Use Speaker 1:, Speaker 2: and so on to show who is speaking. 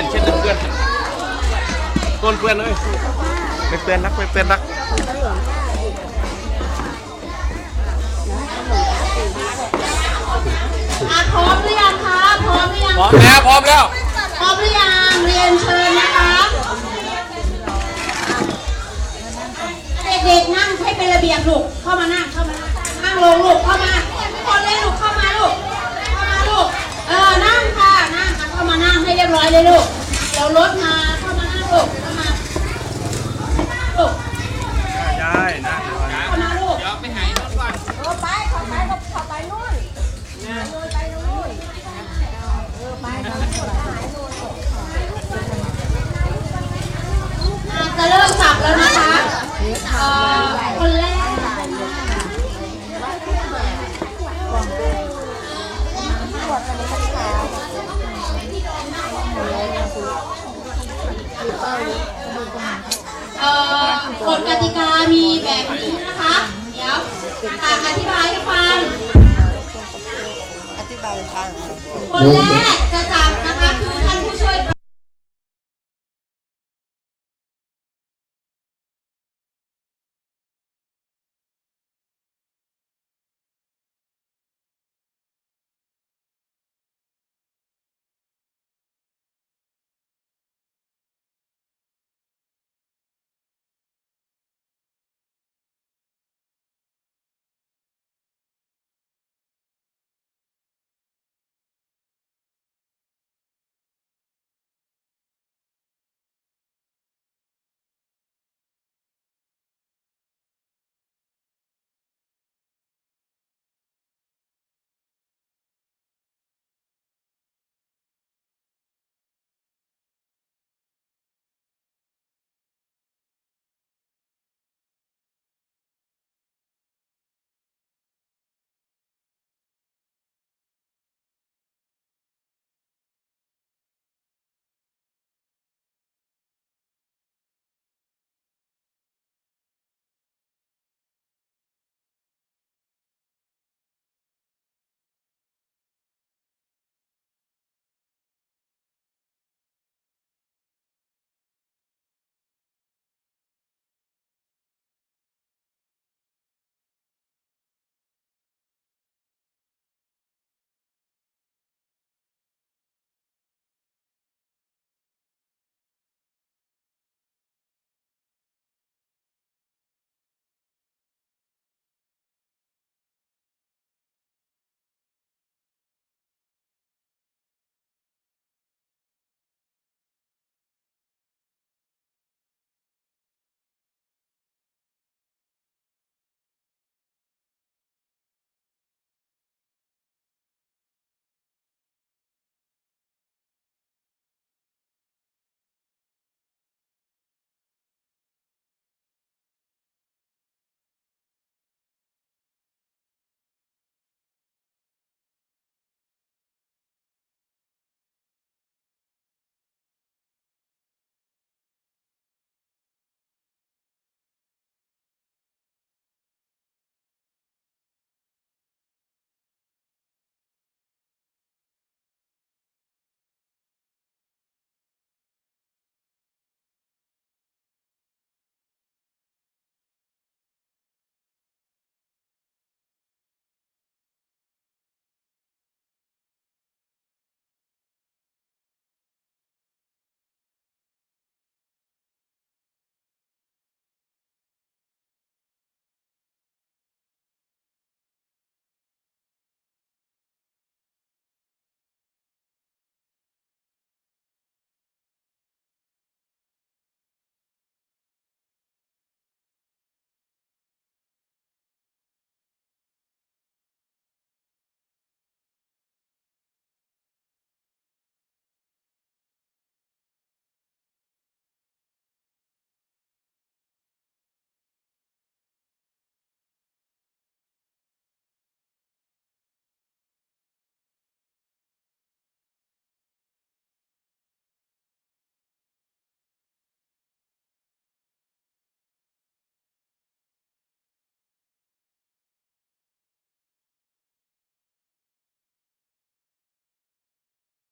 Speaker 1: ด่
Speaker 2: นเช็ดเพื่อนต้นเพื่อนเลยไม่เพื่อนนักไม่เพื่อนนัก
Speaker 3: อะพร้อมหรือยังคะ พร้อมหรือยัง
Speaker 2: พร้อมแล้วพร้อมแล้ว
Speaker 3: พร้อมหรือยังเรียนเชิญนะคะเด็กๆนั่งให้เป็นระเบียบลูกเข้ามานั่งเข้ามานั่งนั่งลงลูกเข้ามา กฎกติกามีแบบนี้นะคะ เดี๋ยวอะอธิบายให้ฟัง
Speaker 1: อธิบายฟัง
Speaker 3: คนแรกจะจับก